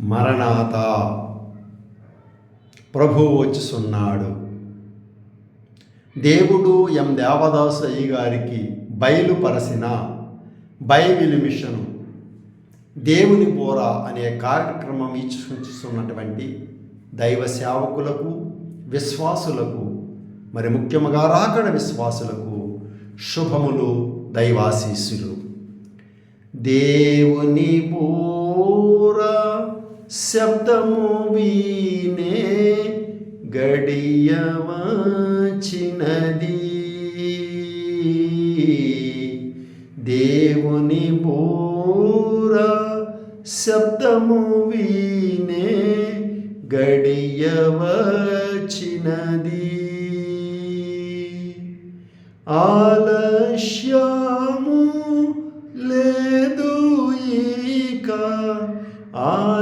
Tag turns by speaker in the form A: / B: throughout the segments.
A: మరణాత. ప్రభువు వచ్చిస్తున్నాడు దేవుడు ఎం దేవదాసు అయ్య గారికి బయలుపరచిన బైబిల్ మిషన్ దేవుని బోర అనే కార్యక్రమం ఇచ్చుచున్నటువంటి దైవ సేవకులకు విశ్వాసులకు మరి ముఖ్యముగా రాకడ విశ్వాసులకు శుభములు దైవాశీస్సులు. దేవుని బోర శబ్దము వీనే గడియవచినది. దేవుని బోర శబ్దము వీనే గడియవచినది. ఆలస్యము లేదు ఇక ఆ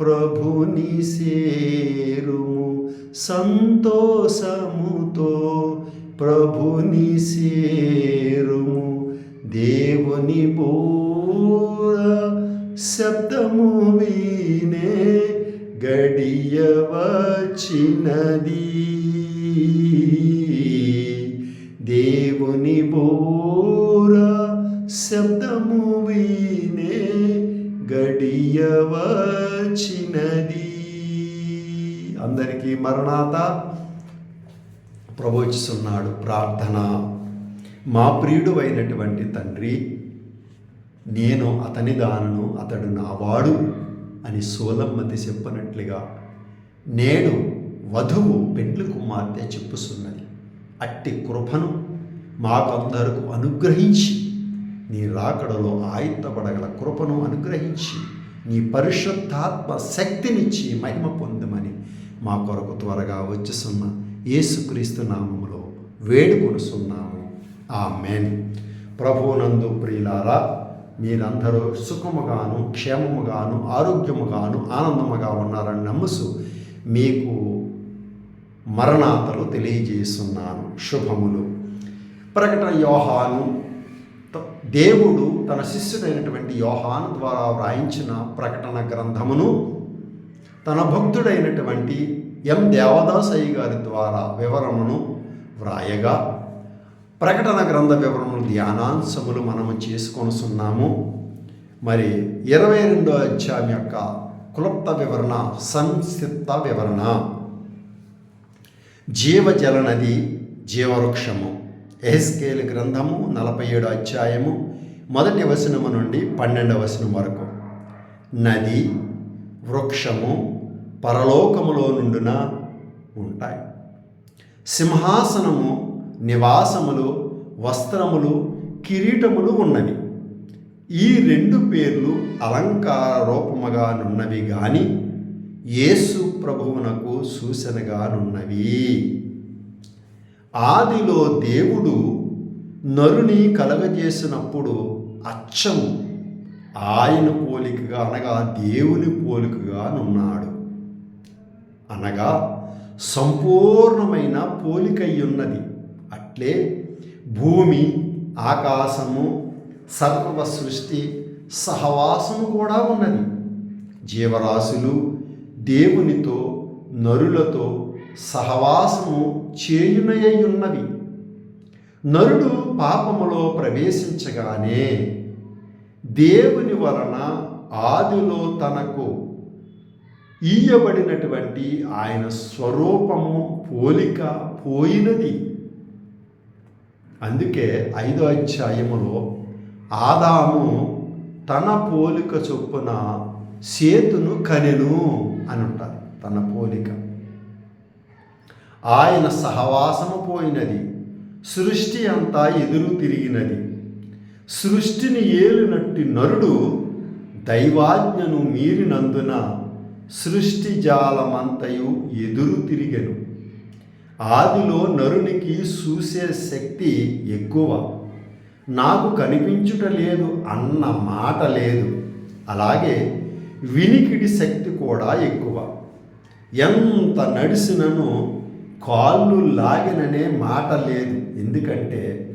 A: ప్రభుని సేరుము సంతోషముతో ప్రభుని సేరుము. దేవుని బోర శబ్దము వినే గడియవచినది దేవుని బోర శబ్దము వినే గడియవచినది. అందరికీ మరణాత ప్రవచిస్తున్నాడు ప్రార్థన. మా ప్రియుడు అయినటువంటి తండ్రి నేను అతని దానను అతడు నావాడు అని సోలమ్మతి చెప్పనట్లుగా నేడు వధువు పెండ్లి కుమార్తె చెప్పుస్తున్నది అట్టి కృపను మాకందరకు అనుగ్రహించి నీ రాకడలో ఆయుత్తపడగల కృపను అనుగ్రహించి నీ పరిశుద్ధాత్మ శక్తినిచ్చి మహిమ పొందమని మా కొరకు త్వరగా వచ్చుసున్న యేసుక్రీస్తు నామములో వేడుకొనుసున్నాము ఆ మెన్ ప్రభునందు ప్రియులారా మీరందరూ సుఖముగాను క్షేమముగాను ఆరోగ్యముగాను ఆనందముగా ఉన్నారని నమ్ముసు మీకు మరణాతలు తెలియజేస్తున్నాను. శుభములు. ప్రకటన యోహాను దేవుడు తన శిష్యుడైనటువంటి యోహాన్ ద్వారా వ్రాయించిన ప్రకటన గ్రంథమును తన భక్తుడైనటువంటి ఎం. దేవదాసయ్య గారి ద్వారా వివరమును వ్రాయగా ప్రకటన గ్రంథ వివరములు ధ్యానాంశములు మనము చేసుకొనుసున్నాము మరి ఇరవై రెండో అధ్యాయం యొక్క క్లుప్త వివరణ సంక్షిప్త వివరణ. జీవజల నది జీవవృక్షము. ఎహెస్కేల్ గ్రంథము నలభై ఏడు అధ్యాయము మొదటి వచనము నుండి పన్నెండవ వచనం వరకు. నది వృక్షము పరలోకములో నుండున ఉంటాయి. సింహాసనము నివాసములు వస్త్రములు కిరీటములు ఉన్నవి. ఈ రెండు పేర్లు అలంకార రూపముగా నున్నవి కానీ యేసు ప్రభువునకు సూచనగా నున్నవి. ఆదిలో దేవుడు నరుని కలగజేసినప్పుడు అచ్చం ఆయన పోలికగా అనగా దేవుని పోలికగా ఉన్నాడు అనగా సంపూర్ణమైన పోలికయ్యున్నది. అట్లే భూమి ఆకాశము సర్వ సృష్టి సహవాసము కూడా ఉన్నది. జీవరాశులు దేవునితో నరులతో సహవాసము చేయునయ్యున్నవి. నరుడు పాపములో ప్రవేశించగానే దేవుని వలన ఆదిలో తనకు ఈయబడినటువంటి ఆయన స్వరూపము పోలిక పోయినది. అందుకే ఐదో అధ్యాయములో ఆదాము తన పోలిక చొప్పున సేతును కనెను అని ఉంటారు తన పోలిక. ఆయన సహవాసము పోయినది. సృష్టి అంతా ఎదురు తిరిగినది. సృష్టిని ఏలినట్టి నరుడు దైవాజ్ఞను మీరినందున సృష్టి జాలమంతయు ఎదురు తిరిగెను. ఆదిలో నరునికి చూసే శక్తి ఎక్కువ. నాకు కనిపించుట లేదు అన్న మాట లేదు. అలాగే వినికిడి శక్తి కూడా ఎక్కువ. ఎంత నడిసినను కాళ్ళు లాగిననే మాట లేదు. ఎందుకంటే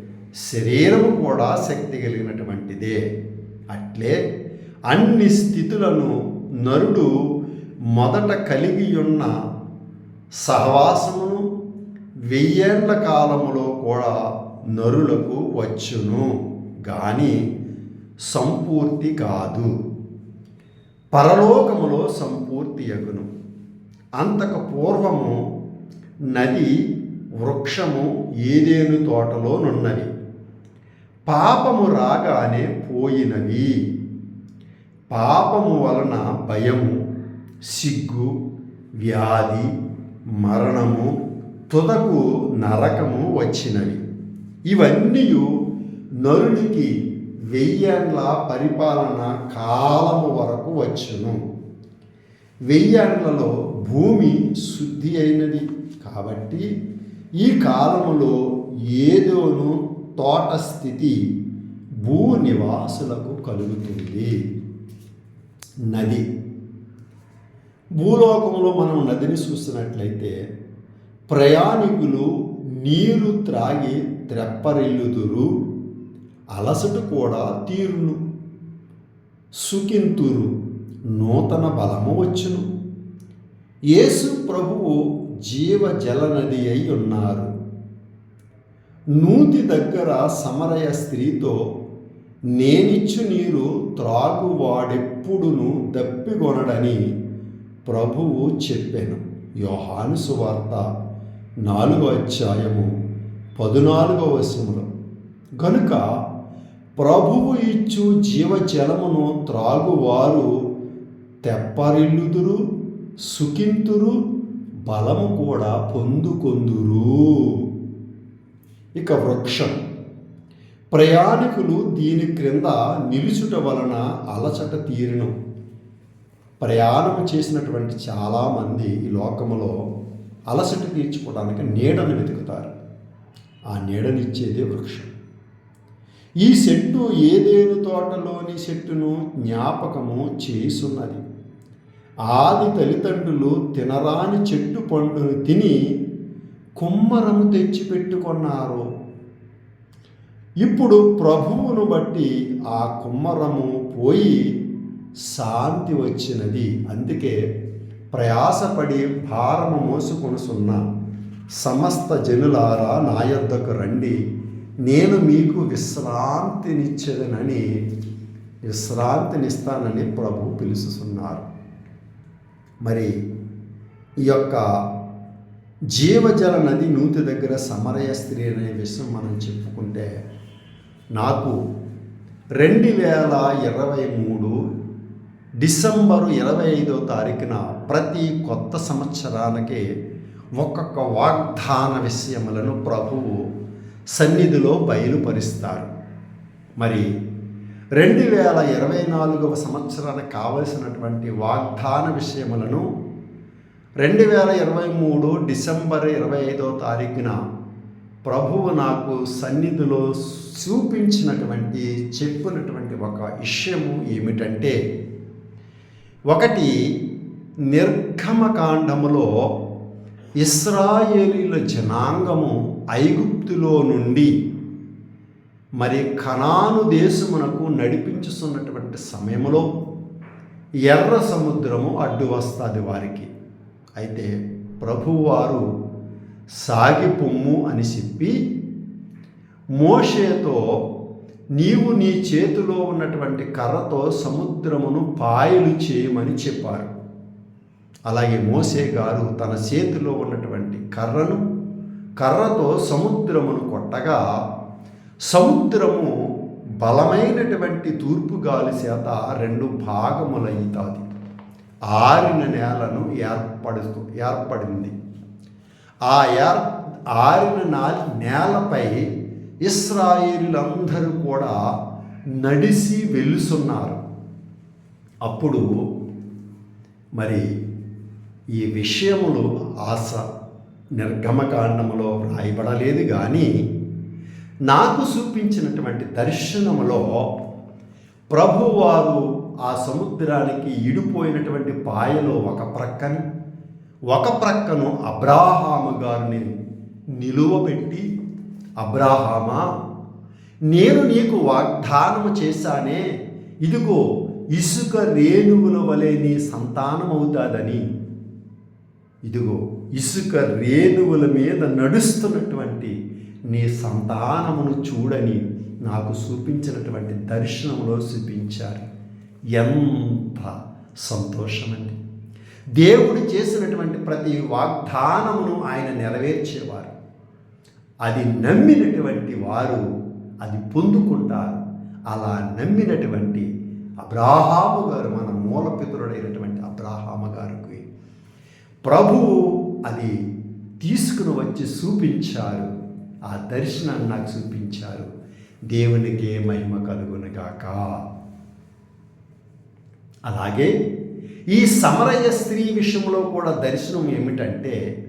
A: శరీరం కూడా శక్తి కలిగినటువంటిదే. అట్లే అన్ని స్థితులను నరుడు మొదట కలిగి ఉన్న సహవాసమును వెయ్యేండ్ల కాలములో కూడా నరులకు వచ్చును. కానీ సంపూర్తి కాదు. పరలోకములో సంపూర్తి యగును అంతకు పూర్వము నది వృక్షము ఏదేను తోటలోనున్నవి పాపము రాగానే పోయినవి. పాపము వలన భయము సిగ్గు వ్యాధి మరణము తుదకు నరకము వచ్చినవి. ఇవన్నీ నరుడికి వెయ్యేండ్ల పరిపాలన కాలము వరకు వచ్చును. వెయ్యేండ్లలో భూమి శుద్ధి అయినది. కాబట్టి ఈ కాలములో ఏదోను తోట స్థితి భూ నివాసులకు కలుగుతుంది. నది. భూలోకంలో మనం నదిని చూసినట్లయితే ప్రయాణికులు నీరు త్రాగి త్రెప్పరిల్లుదురు అలసట కూడా తీరును. సుకింతురు నూతన బలము వచ్చును. యేసు ప్రభువు జీవ జలనది అయి ఉన్నారు. నూతి దగ్గర సమరయ స్త్రీతో నేనిచ్చు నీరు త్రాగువాడెప్పుడును దప్పిగొనడని ప్రభువు చెప్పాను. యోహాను సువార్త నాలుగో అధ్యాయము పదునాలుగో వశములో గనుక ప్రభువు ఇచ్చు జీవజలమును త్రాగువారు తెప్పరిల్లుదురు సుఖింతురు బలము కూడా పొందుకొందురు. ఇక వృక్షం. ప్రయాణికులు దీని క్రింద నిలుచుట వలన అలచట తీరును. ప్రయాణం చేసినటువంటి చాలామంది ఈ లోకములో అలసట తీర్చుకోవడానికి నీడను వెతుకుతారు. ఆ నీడనిచ్చేదే వృక్షం. ఈ చెట్టు ఏదేను తోటలోని చెట్టును జ్ఞాపకము చేసున్నది? ఆది తల్లిదండ్రులు తినరాని చెట్టు పండును తిని కుమ్మరము తెచ్చిపెట్టుకున్నారు. ఇప్పుడు ప్రభువును బట్టి ఆ కుమ్మరము పోయి శాంతి వచ్చినది. అందుకే ప్రయాసపడి భారము మోసుకొనుసున్న సమస్త జనులారా నా యొద్దకు రండి. నేను మీకు విశ్రాంతినిచ్చేదనని విశ్రాంతినిస్తానని ప్రభు పిలుస్తున్నారు మరి ఈ యొక్క జీవజల నది నూతి దగ్గర సమరయ స్త్రీ అనే విషయం మనం చెప్పుకుంటే నాకు రెండు వేల ఇరవై మూడు డిసెంబరు ఇరవై ఐదో తారీఖున ప్రతి కొత్త సంవత్సరానికి ఒక్కొక్క వాగ్దాన విషయములను ప్రభువు సన్నిధిలో బయలుపరుస్తారు. మరి రెండు వేల ఇరవై నాలుగవ సంవత్సరానికి కావలసినటువంటి వాగ్దాన విషయములను రెండు వేల ఇరవై మూడు డిసెంబర్ ఇరవై ఐదో తారీఖున ప్రభువు నాకు సన్నిధిలో చూపించినటువంటి చెప్పినటువంటి ఒక విషయము ఏమిటంటే ఒకటి నిర్గమకాండములో ఇస్రాయేలీల జనాంగము ఐగుప్తులో నుండి మరి కణాను దేశమునకు నడిపించుతున్నటువంటి సమయంలో ఎర్ర సముద్రము అడ్డు వస్తుంది వారికి. అయితే ప్రభువారు సాగి పొమ్ము అని చెప్పి మోషేతో నీవు నీ చేతిలో ఉన్నటువంటి కర్రతో సముద్రమును పాయలు చేయమని చెప్పారు. అలాగే మోసే గారు తన చేతిలో ఉన్నటువంటి కర్రను కర్రతో సముద్రమును కొట్టగా సముద్రము బలమైనటువంటి తూర్పు గాలి చేత రెండు భాగములైతాది. ఆరిన నేలను ఏర్పడుతూ ఏర్పడింది. ఆ ఏర్ ఆరిన నాలి నేలపై ఇస్రాయిలందరూ కూడా నడిసి వెలుసున్నారు. అప్పుడు మరి ఈ విషయములు ఆశ నిర్గమకాండములో వ్రాయబడలేదు కానీ నాకు చూపించినటువంటి దర్శనములో ప్రభువారు ఆ సముద్రానికి ఇడిపోయినటువంటి పాయలో ఒక ప్రక్కను ఒక ప్రక్కను అబ్రాహాము గారిని నిలువబెట్టి అబ్రాహామా నేను నీకు వాగ్దానము చేశానే ఇదిగో ఇసుక రేణువుల వలె నీ సంతానం అవుతాదని ఇదిగో ఇసుక రేణువుల మీద నడుస్తున్నటువంటి నీ సంతానమును చూడని నాకు చూపించినటువంటి దర్శనంలో చూపించారు ఎంత సంతోషమండి. దేవుడు చేసినటువంటి ప్రతి వాగ్దానమును ఆయన నెరవేర్చేవారు. అది నమ్మినటువంటి వారు అది పొందుకుంటారు. అలా నమ్మినటువంటి అబ్రాహాము గారు మన మూలపితుడైనటువంటి అబ్రాహాము గారికి ప్రభువు అది తీసుకుని వచ్చి చూపించారు. ఆ దర్శనాన్ని నాకు చూపించారు. దేవునికే మహిమ కలుగునుగాక. అలాగే ఈ సమరయ స్త్రీ విషయంలో కూడా దర్శనం ఏమిటంటే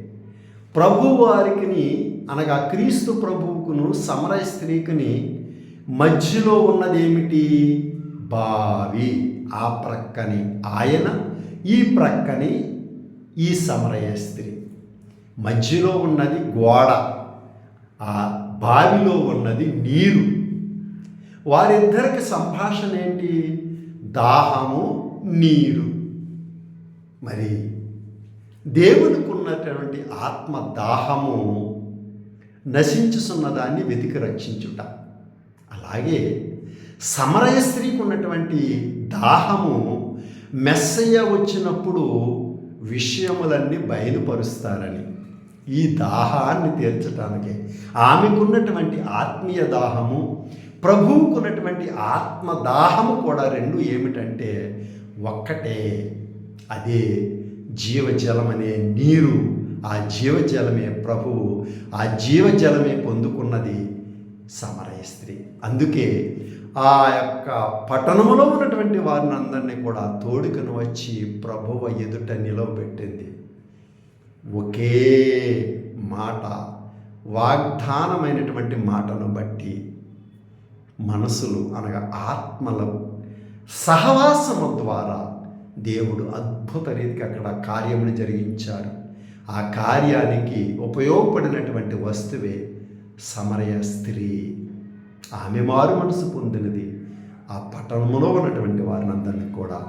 A: ప్రభువారికిని అనగా క్రీస్తు ప్రభువుకును సమరయ స్త్రీకిని మధ్యలో ఉన్నదేమిటి? బావి. ఆ ప్రక్కని ఆయన ఈ ప్రక్కని ఈ సమరయ స్త్రీ. మధ్యలో ఉన్నది గోడ. ఆ బావిలో ఉన్నది నీరు. వారిద్దరికి సంభాషణ ఏంటి? దాహము నీరు. మరి దేవునికి ఉన్నటువంటి ఆత్మ దాహము నశించుతున్న దాన్ని వెతికి రక్షించుట. అలాగే సమరయ స్త్రీకి ఉన్నటువంటి దాహము మెస్సయ్య వచ్చినప్పుడు విషయములన్నీ బయలుపరుస్తారని. ఈ దాహాన్ని తీర్చటానికి. ఆమెకున్నటువంటి ఆత్మీయ దాహము ప్రభువుకున్నటువంటి ఆత్మ దాహము కూడా రెండు ఏమిటంటే ఒక్కటే అదే జీవజలం అనే నీరు. ఆ జీవజలమే ప్రభువు ఆ జీవజలమే పొందుకున్నది సమరయ స్త్రీ. అందుకే ఆ యొక్క పట్టణంలో ఉన్నటువంటి వారిని అందరినీ కూడా తోడుకొని వచ్చి ప్రభువ ఎదుట నిలవబెట్టింది. ఒకే మాట వాగ్దానమైనటువంటి మాటను బట్టి మనసులు అనగా ఆత్మల సహవాసము ద్వారా దేవుడు అద్భుత రీతికి అక్కడ కార్యమును జరిగించారు ఆ కార్యానికి ఉపయోగపడినటువంటి వస్తువే సమరయ స్త్రీ. ఆమె మారు మనసు పొందినది. ఆ పట్టణంలో ఉన్నటువంటి వారిని అందరినీ కూడా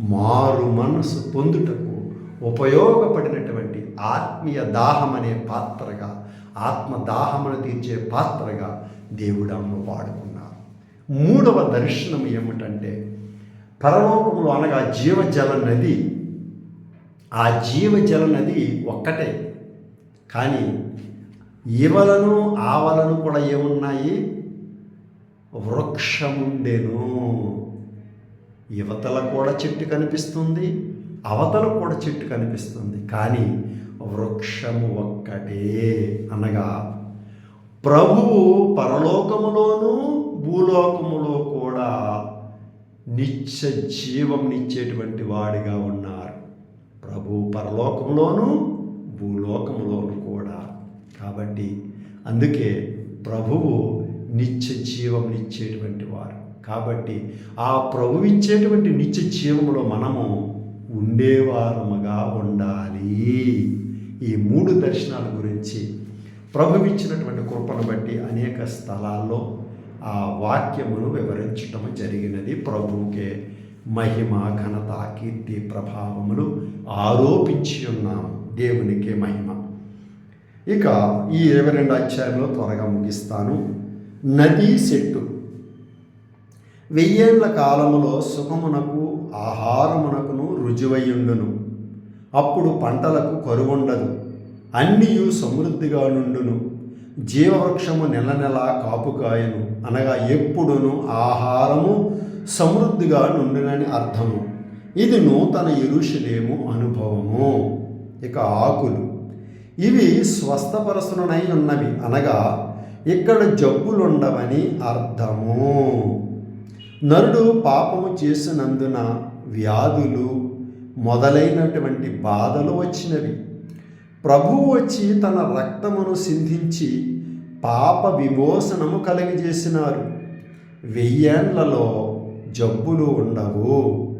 A: మారు మనసు పొందుటకు ఉపయోగపడినటువంటి ఆత్మీయ దాహం అనే పాత్రగా ఆత్మ దాహమును తీర్చే పాత్రగా దేవుడు వాడుకున్నారు. మూడవ దర్శనం ఏమిటంటే పరలోకములు అనగా జీవజల నది. ఆ జీవజల నది ఒక్కటే. కానీ ఇవలను ఆవలను కూడా ఏమున్నాయి? వృక్షముండెను. యువతల కూడా చెట్టు కనిపిస్తుంది. అవతల కూడా చెట్టు కనిపిస్తుంది. కానీ వృక్షము ఒక్కటే అనగా ప్రభువు పరలోకములోనూ భూలోకములో కూడా నిత్య జీవంనిచ్చేటువంటి వాడిగా ఉన్నారు. ప్రభు పరలోకంలోనూ భూలోకములోను కూడా. కాబట్టి అందుకే ప్రభువు నిత్య జీవంనిచ్చేటువంటి వారు. కాబట్టి ఆ ప్రభువు ఇచ్చేటువంటి నిత్య జీవములో మనము ఉండేవారముగా ఉండాలి. ఈ మూడు దర్శనాల గురించి ప్రభు ఇచ్చినటువంటి కృపను బట్టి అనేక స్థలాల్లో ఆ వాక్యమును వివరించటం జరిగినది. ప్రభువుకే మహిమ ఘనత కీర్తి ప్రభావములు ఆరోపించి ఉన్నాము. దేవునికే మహిమ. ఇక ఈ ఇరవై రెండు అధ్యాయంలో త్వరగా ముగిస్తాను. నదీ చెట్టు వెయ్యేళ్ళ కాలములో సుఖమునకు ఆహారమునకును రుజువయ్యుండును. అప్పుడు పంటలకు కరువుండదు. అన్నియు సమృద్ధిగా నుండును. జీవవృక్షము నెల నెల కాపుకాయను. అనగా ఎప్పుడును ఆహారము సమృద్ధిగా నుండునని అర్థము. ఇది నూతన ఇరుషులేము అనుభవము. ఇక ఆకులు. ఇవి స్వస్థపరసునై ఉన్నవి. అనగా ఇక్కడ జబ్బులుండవని అర్థము. నరుడు పాపము చేసినందున వ్యాధులు మొదలైనటువంటి బాధలు వచ్చినవి. ప్రభువు వచ్చి తన రక్తమును సింధించి పాప విమోచనము కలిగజేసినారు. వెయ్యేండ్లలో జబ్బులు ఉండవు.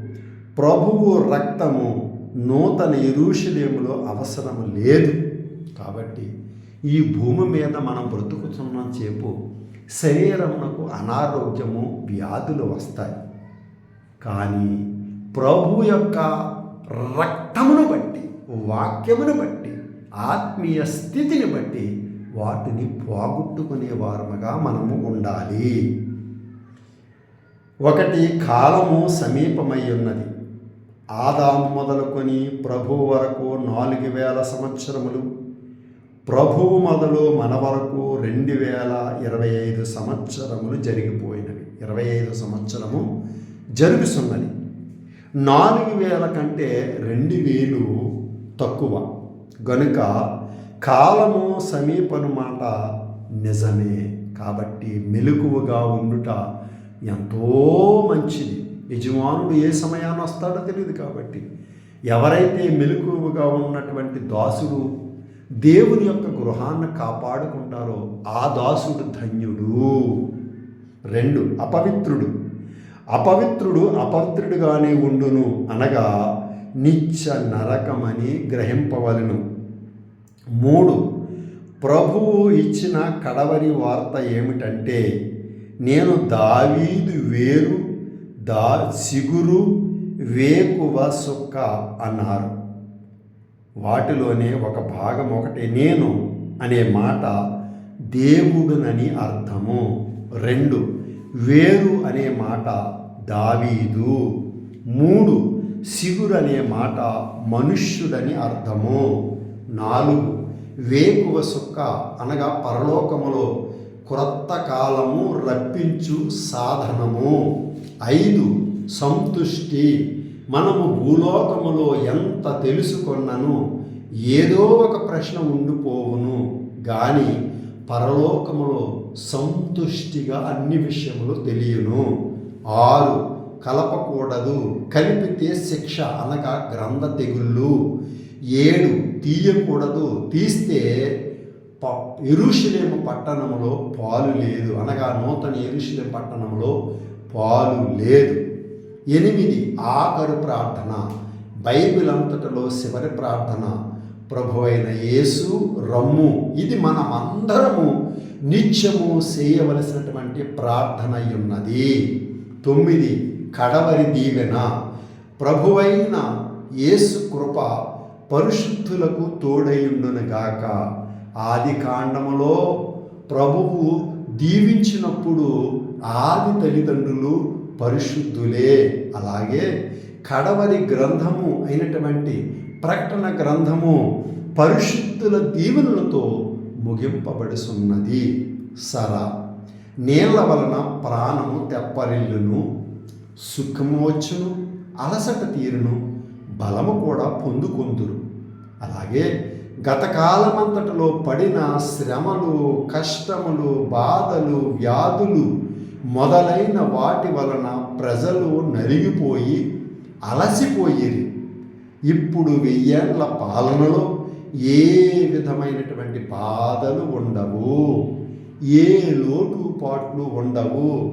A: ప్రభువు రక్తము నూతన ఇరుషులేములో అవసరం లేదు. కాబట్టి ఈ భూమి మీద మనం బ్రతుకుతున్న చేపు శరీరమునకు అనారోగ్యము వ్యాధులు వస్తాయి. కానీ ప్రభు యొక్క రక్తమును బట్టి వాక్యమును బట్టి ఆత్మీయ స్థితిని బట్టి వాటిని పోగొట్టుకునే వారముగా మనము ఉండాలి. ఒకటి కాలము సమీపమై ఉన్నది. ఆదాము మొదలుకొని ప్రభు వరకు నాలుగు వేల సంవత్సరములు ప్రభువు మొదలు మన వరకు రెండు వేల ఇరవై ఐదు సంవత్సరములు జరిగిపోయినవి. ఇరవై ఐదు సంవత్సరము జరుగుతున్నది నాలుగు వేల కంటే రెండు వేలు తక్కువ. గనుక కాలము సమీపను మాట నిజమే. కాబట్టి మెలకువగా ఉండుట ఎంతో మంచిది. యజమానుడు ఏ సమయాన్ని వస్తాడో తెలియదు కాబట్టి. ఎవరైతే మెలకువగా ఉన్నటువంటి దాసుడు దేవుని యొక్క గృహాన్ని కాపాడుకుంటారో ఆ దాసుడు ధన్యుడు. రెండు అపవిత్రుడు. అపవిత్రుడు అపవిత్రుడుగానే ఉండును అనగా నిత్య నరకమని గ్రహింపవలను. మూడు ప్రభువు ఇచ్చిన కడవరి వార్త ఏమిటంటే నేను దావీదు వేరు దా సిగురు వేకువ సుక్క అన్నారు. వాటిలోనే ఒక భాగం ఒకటి నేను అనే మాట దేవుడునని అర్థము. రెండు వేరు అనే మాట దావీదు. మూడు సిగురు అనే మాట మనుష్యుడని అర్థము. నాలుగు వేకువ సుక్క అనగా పరలోకములో క్రొత్త కాలము రప్పించు సాధనము. ఐదు సంతుష్టి మనము భూలోకములో ఎంత తెలుసుకొన్నను ఏదో ఒక ప్రశ్న ఉండిపోవును. కానీ పరలోకములో సంతుష్టిగా అన్ని విషయములు తెలియను. ఆరు కలపకూడదు కలిపితే శిక్ష అనగా గ్రంథ తెగుళ్ళు. ఏడు తీయకూడదు తీస్తే ప ఎరుషులేము పట్టణంలో పాలు లేదు. అనగా నూతన ఎరుషులేం పట్టణంలో పాలు లేదు. ఎనిమిది ఆఖరు ప్రార్థన బైబిల్ అంతటిలో చివరి ప్రార్థన ప్రభు అయిన యేసు రమ్ము. ఇది మనం అందరము నిత్యము చేయవలసినటువంటి ప్రార్థన ఉన్నది తొమ్మిది కడవరి దీవెన. ప్రభువైన యేసు కృప పరిశుద్ధులకు తోడయుండునుగాక ఆది కాండములో ప్రభువు దీవించినప్పుడు ఆది తల్లిదండ్రులు పరిశుద్ధులే. అలాగే కడవరి గ్రంథము అయినటువంటి ప్రకటన గ్రంథము పరిశుద్ధుల దీవెనలతో ముగింపబడుసున్నది సర నీళ్ళ వలన ప్రాణము తెప్పరిల్లును సుఖము వచ్చును అలసట తీరును బలము కూడా పొందుకొందురు. అలాగే గతకాలమంతటిలో పడిన శ్రమలు కష్టములు బాధలు వ్యాధులు మొదలైన వాటి వలన ప్రజలు నలిగిపోయి అలసిపోయేది ఇప్పుడు వెయ్యేళ్ళ పాలనలో ఏ విధమైనటువంటి బాధలు ఉండవు. ఏ లోటుపాట్లు ఉండవు.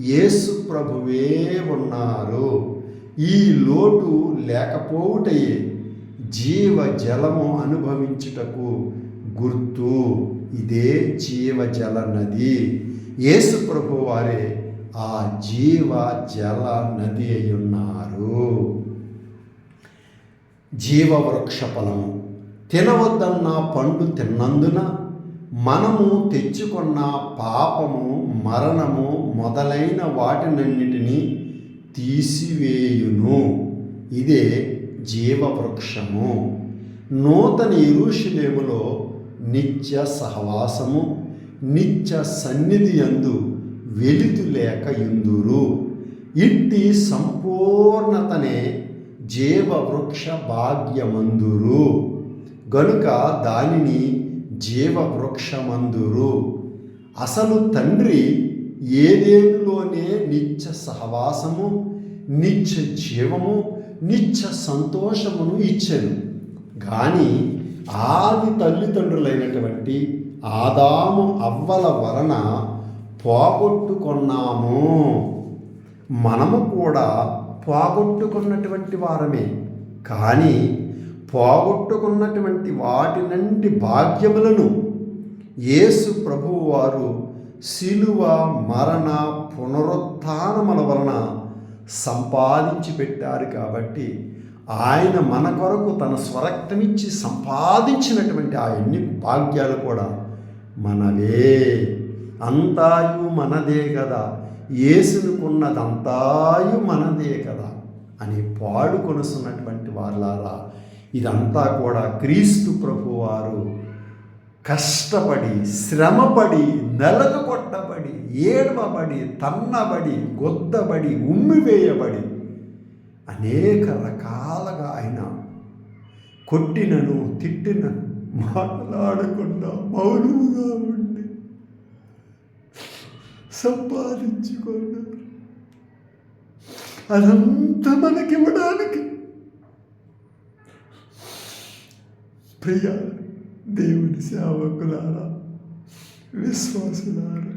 A: యేసు ప్రభువే ఉన్నారు. ఈ లోటు లేకపోవుటయే జీవ జలము అనుభవించుటకు గుర్తు. ఇదే జీవజల నది. యేసు ప్రభు వారే ఆ జీవ జల నది అయి ఉన్నారు జీవవృక్ష ఫలము తినవద్దన్న పండు తిన్నందున మనము తెచ్చుకున్న పాపము మరణము మొదలైన వాటినన్నిటినీ తీసివేయును. ఇదే జీవవృక్షము. నూతన ఇరుషులేములో నిత్య సహవాసము నిత్య సన్నిధి అందు వెలితు లేక ఇందురు ఇట్టి సంపూర్ణతనే జీవవృక్ష భాగ్యమందురు. గనుక దానిని జీవవృక్షమందురు అసలు తండ్రి ఏదేనులోనే నిత్య సహవాసము నిత్య జీవము నిత్య సంతోషమును ఇచ్చాను. కానీ ఆది తల్లిదండ్రులైనటువంటి ఆదాము అవ్వల వలన పోగొట్టుకున్నాము. మనము కూడా పోగొట్టుకున్నటువంటి వారమే. కానీ పోగొట్టుకున్నటువంటి వాటి నుండి భాగ్యములను యేసు ప్రభువు వారు శిలువ మరణ పునరుత్నముల వలన సంపాదించి పెట్టారు కాబట్టి ఆయన మన కొరకు తన స్వరక్తమిచ్చి సంపాదించినటువంటి ఆ ఎన్ని భాగ్యాలు కూడా మనవే అంతాయు మనదే కదా. ఏసునుకున్నదంతాయు మనదే కదా అని పాడుకొనుస్తున్నటువంటి వాళ్ళారా ఇదంతా కూడా క్రీస్తు ప్రభువారు కష్టపడి శ్రమపడి నెలకు కొట్టబడి ఏడవబడి తన్నబడి గొద్దబడి ఉమ్మివేయబడి అనేక రకాలుగా ఆయన కొట్టినను తిట్టినను మాట్లాడకుండా మౌనముగా ఉండి సంపాదించుకున్నారు అదంతా మనకివ్వడానికి ప్రియ దేవుని సేవకులారా విశ్వాసులారా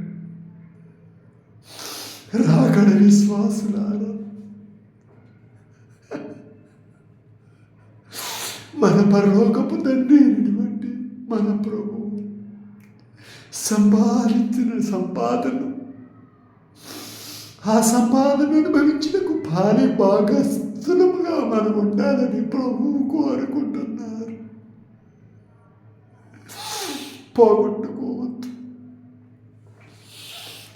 A: రాకడ విశ్వాసులారా మన పరలోకపు తండ్రి అయినటువంటి మన ప్రభు. సంపాదించిన సంపాదన ఆ సంపాదనను అనుభవించినకు భారీ భాగస్థులముగా మనం ఉండాలని ప్రభువు కోరుకుంటున్నారు. పోగొట్టుకోవద్దు.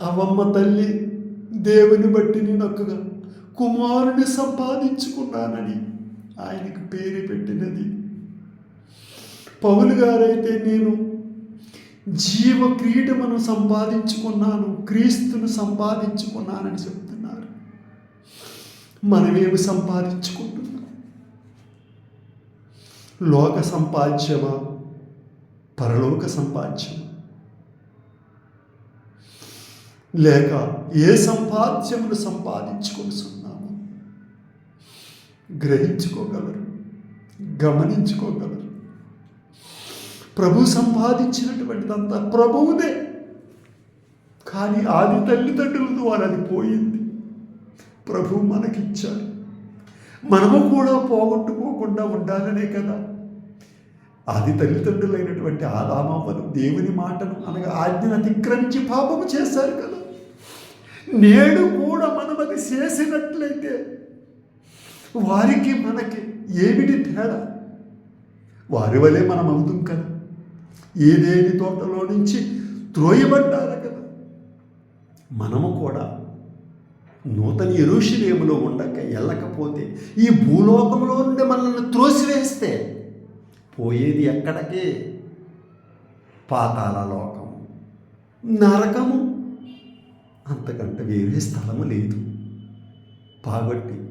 A: అవమ్మ తల్లి దేవుని బట్టి నేను ఒక్కగా కుమారుని సంపాదించుకున్నానని ఆయనకు పేరు పెట్టినది. పౌలు గారైతే నేను జీవ క్రీడమును సంపాదించుకున్నాను క్రీస్తును సంపాదించుకున్నానని చెప్తున్నారు. మనమేమి సంపాదించుకుంటున్నాం? లోక సంపాద్యమా? పరలోక సంపాద్యమా? లేక ఏ సంపాద్యమును సంపాదించుకొనిస్తున్నాము గ్రహించుకోగలరు గమనించుకోగలరు. ప్రభు సంపాదించినటువంటిదంతా ప్రభువుదే. కానీ ఆది తల్లిదండ్రుల ద్వారా అది పోయింది. ప్రభు మనకిచ్చాడు. మనము కూడా పోగొట్టుకోకుండా ఉండాలనే కదా. ఆది తల్లిదండ్రులైనటువంటి ఆదామవ్వలు దేవుని మాటను అనగా ఆజ్ఞను అతిక్రమించి పాపము చేశారు కదా. నేడు కూడా మనం అది చేసినట్లయితే వారికి మనకి ఏమిటి తేడా? వారి వలె మనం అవుతాం కదా. ఏదేని తోటలో నుంచి త్రోయబడ్డారు కదా. మనము కూడా నూతన ఎరుషులేములో ఉండక వెళ్ళకపోతే ఈ భూలోకంలో నుండి మనల్ని త్రోసివేస్తే పోయేది ఎక్కడికి? పాతాల లోకము. నరకము. అంతకంటే వేరే స్థలము లేదు. కాబట్టి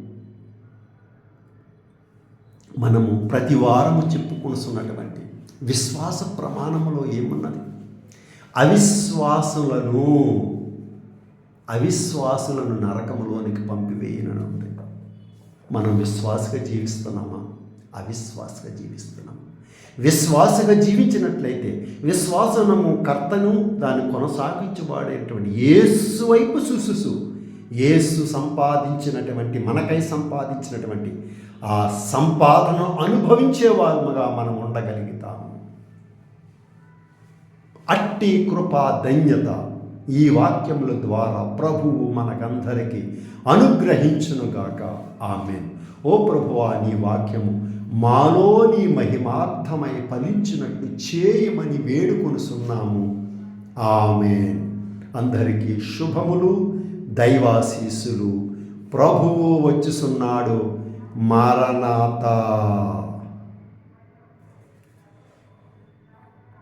A: మనము ప్రతి వారము చెప్పుకొనుస్తున్నటువంటి విశ్వాస ప్రమాణములో ఏమున్నది? అవిశ్వాసులను అవిశ్వాసులను నరకములోనికి పంపివేయనని ఉంది. మనం విశ్వాసగా జీవిస్తున్నామా? అవిశ్వాసగా జీవిస్తున్నాం. విశ్వాసగా జీవించినట్లయితే విశ్వాసనము కర్తను దాన్ని కొనసాగించబడేటువంటి యేసు వైపు చూసుసు ఏసు సంపాదించినటువంటి మనకై సంపాదించినటువంటి ఆ సంపాదన అనుభవించే వారుగా మనం ఉండగలుగుతాము అట్టి కృపా ధన్యత ఈ వాక్యముల ద్వారా ప్రభువు మనకందరికీ అనుగ్రహించునుగాక. ఆమె ఓ ప్రభువా నీ వాక్యము మాలో నీ మహిమార్థమై ఫలించినట్టు చేయమని వేడుకొనుసున్నాము ఆమె అందరికీ శుభములు దైవాశీస్సులు. ప్రభువు వచ్చుసున్నాడు मारनाता